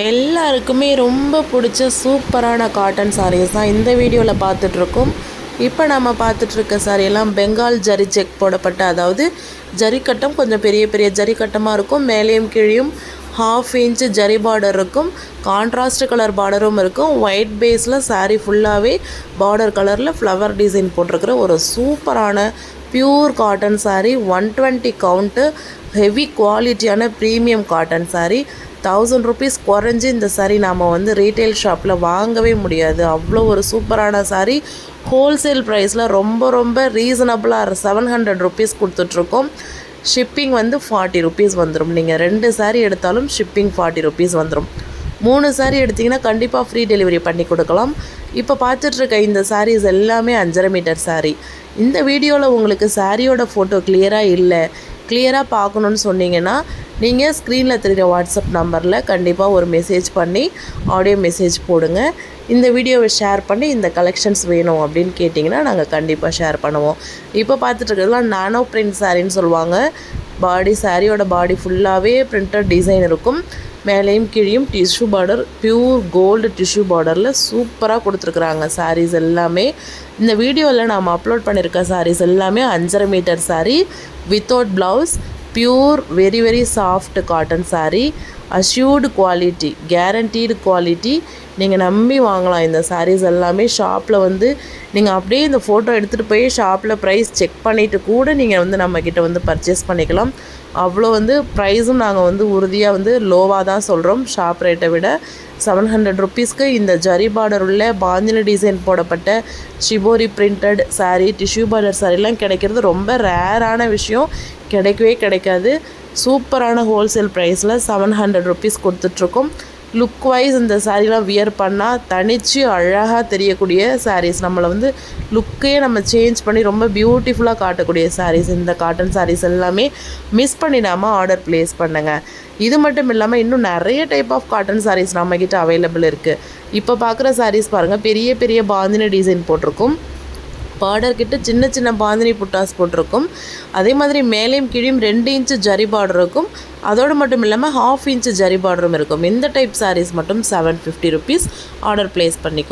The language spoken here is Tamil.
எல்லாருக்குமே ரொம்ப பிடிச்ச சூப்பரான காட்டன் சாரீஸ் தான் இந்த வீடியோவில் பார்த்துட்ருக்கோம். இப்போ நம்ம பார்த்துட்ருக்க சாரியெல்லாம் எல்லாம் பெங்கால் ஜரி செக் போடப்பட்ட அதாவது ஜரிக்கட்டம் கொஞ்சம் பெரிய பெரிய ஜரிக்கட்டமாக இருக்கும். மேலேயும் கீழேயும் ஹாஃப் இன்ச்சு ஜரி பார்டர் இருக்கும் கான்ட்ராஸ்ட் கலர் பார்டரும் இருக்கும் ஒயிட் பேஸில் சாரீ ஃபுல்லாகவே பார்டர் கலரில் ஃப்ளவர் டிசைன் போட்டிருக்கிற ஒரு சூப்பரான pure cotton sari one twenty count heavy குவாலிட்டியான premium cotton sari thousand rupees குறைஞ்சி இந்த சாரீ நாம் வந்து ரீட்டைல் ஷாப்பில் வாங்கவே முடியாது. அவ்வளோ ஒரு சூப்பரான சாரீ ஹோல்சேல் ப்ரைஸில் ரொம்ப ரொம்ப ரீசனபிளாக செவன் ஹண்ட்ரட் ருபீஸ் கொடுத்துட்ருக்கோம் ஷிப்பிங் வந்து ஃபார்ட்டி ருபீஸ் வந்துடும் நீங்கள் ரெண்டு சாரீ எடுத்தாலும் ஷிப்பிங் ஃபார்ட்டி ருபீஸ் வந்துடும் மூணு சாரீ எடுத்திங்கன்னா கண்டிப்பாக ஃப்ரீ டெலிவரி பண்ணி கொடுக்கலாம். இப்போ பார்த்துட்ருக்க இந்த சாரீஸ் எல்லாமே அஞ்சரை மீட்டர் சாரீ இந்த வீடியோவில் உங்களுக்கு சாரியோட ஃபோட்டோ கிளியராக இல்லை கிளியராக பார்க்கணுன்னு சொன்னீங்கன்னா நீங்கள் ஸ்க்ரீனில் தெரிகிற வாட்ஸ்அப் நம்பரில் கண்டிப்பாக ஒரு மெசேஜ் பண்ணி ஆடியோ மெசேஜ் போடுங்க. இந்த வீடியோவை ஷேர் பண்ணி இந்த கலெக்ஷன்ஸ் வேணும் அப்படின்னு கேட்டிங்கன்னா நாங்கள் கண்டிப்பாக ஷேர் பண்ணுவோம். இப்போ பார்த்துட்டு இருக்கிறதுலாம் நானோ பிரிண்ட் சாரின்னு சொல்லுவாங்க. பாடி சாரியோட பாடி ஃபுல்லாகவே பிரிண்டட் டிசைன் இருக்கும். மேலேயும் கீழேயும் tissue border pure gold tissue பார்டரில் சூப்பராக கொடுத்துருக்குறாங்க சாரீஸ் எல்லாமே. இந்த வீடியோவில் நாம் அப்லோட் பண்ணியிருக்க சாரீஸ் எல்லாமே அஞ்சரை metre sari without blouse pure very very soft cotton sari assured quality guaranteed quality நீங்கள் நம்பி வாங்கலாம். இந்த சாரீஸ் எல்லாமே ஷாப்பில் வந்து நீங்கள் அப்படியே இந்த ஃபோட்டோ எடுத்துகிட்டு போய் ஷாப்பில் ப்ரைஸ் செக் பண்ணிவிட்டு கூட நீங்கள் வந்து நம்மக்கிட்ட வந்து பர்ச்சேஸ் பண்ணிக்கலாம். அவ்வளோ வந்து ப்ரைஸும் நாங்கள் வந்து உறுதியாக வந்து லோவாக தான் சொல்கிறோம் ஷாப் ரேட்டை விட செவன் ஹண்ட்ரட் ருப்பீஸ்க்கு இந்த ஜரி பார்டர் உள்ள பாந்தினி டிசைன் போடப்பட்ட shibori printed sari tissue border சாரீலாம் கிடைக்கிறது ரொம்ப ரேரான விஷயம். கிடைக்கவே கிடைக்காது. சூப்பரான ஹோல்சேல் ப்ரைஸில் செவன் ஹண்ட்ரட் ருபீஸ் கொடுத்துட்ருக்கோம். லுக் வைஸ் இந்த சாரீலாம் வியர் பண்ணால் தனிச்சு அழகாக தெரியக்கூடிய சாரீஸ் நம்மளை வந்து லுக்கே நம்ம சேஞ்ச் பண்ணி ரொம்ப பியூட்டிஃபுல்லாக காட்டக்கூடிய சாரீஸ் இந்த காட்டன் சாரீஸ் எல்லாமே மிஸ் பண்ணிடாமல் ஆர்டர் ப்ளேஸ் பண்ணுங்கள் இது மட்டும் இல்லாமல் இன்னும் நிறைய டைப் ஆஃப் காட்டன் சாரீஸ் நம்மக்கிட்ட அவைலபிள் இருக்குது இப்போ பார்க்குற சாரீஸ் பாருங்கள் பெரிய பெரிய பாந்தினி டிசைன் போட்டிருக்கும். பார்டர் கிட்ட சின்ன சின்ன பாந்தினி புட்டாஸ் போட்டிருக்கும். அதே மாதிரி மேலேயும் கீழேயும் ரெண்டு இன்ச்சு ஜரி பார்டர் இருக்கும். அதோடு மட்டும் இல்லாமல் ஹாஃப் இன்ச்சு ஜரி பார்டரும் இருக்கும். இந்த டைப் சாரீஸ் மட்டும் seven fifty rupees order place பண்ணிக்கோ